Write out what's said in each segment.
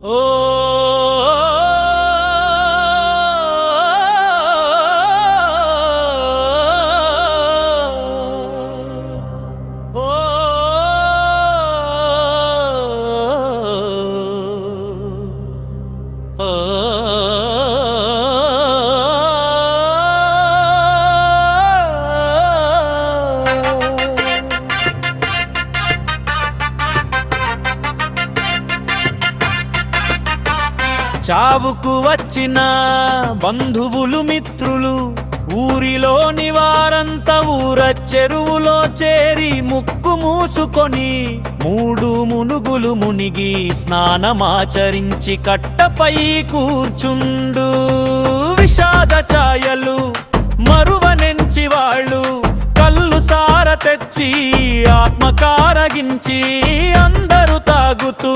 ও Oh చావుకు వచ్చిన బంధువులు మిత్రులు ఊరిలోని వారంతా ఊర చెరువులో చేరి ముక్కు మూసుకొని మూడు మునుగులు మునిగి స్నానమాచరించి కట్టపై కూర్చుండు. విషాద ఛాయలు మరువనెంచి వాళ్ళు కళ్ళు సార తెచ్చి ఆత్మకారగించి అందరూ తాగుతూ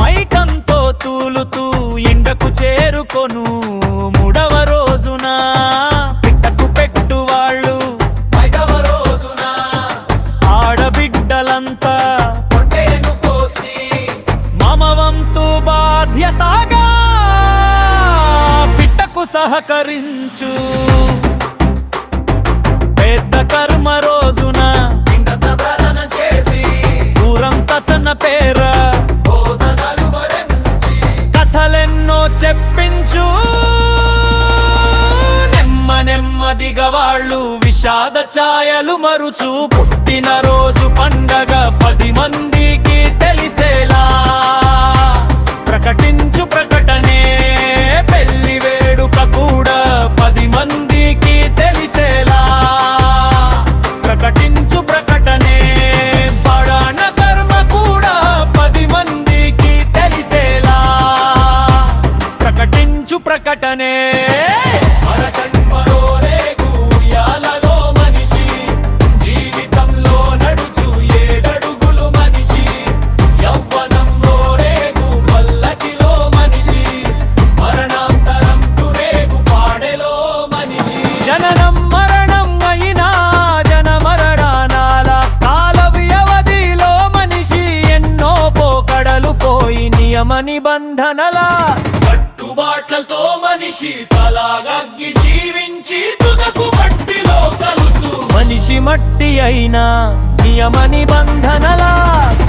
మైకంతో తూలుతూ ఎండకు చేరుకొను మూడవ రోజున. పిట్టకు పెట్టు వాళ్ళు రోజున. ఆడబిడ్డలంతా మమవంతు బాధ్యతగా పిట్టకు సహకరించు. పెద్ద కర్మ నెమ్మదిగా విషాద ఛాయలు మరుచు. పుట్టిన రోజు పండగ పది మందికి తెలిసేలా. ప్రకటించు ప్రకటనే పెళ్ళి వేడుక కూడా పది మందికి తెలిసేలా. ప్రకటించు ప్రకటనే పడాన కర్మ కూడా పది మందికి తెలిసేలా. ప్రకటించు ప్రకటనే నియమ నిబంధనలా కట్టుబాట్లతో మనిషి తలాగగ్గి జీవించి తుదకు మట్టిలో కలుసు మనిషి మట్టి అయినా నియమ నిబంధనలా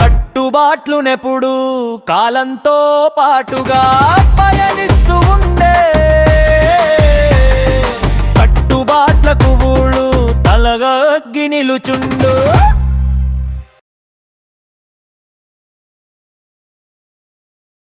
కట్టుబాట్లు నెప్పుడు కాలంతో పాటుగా పయనిస్తూ ఉండే. కట్టుబాట్లకు ఊళ్ళు తలగగ్గి నిలుచుండు.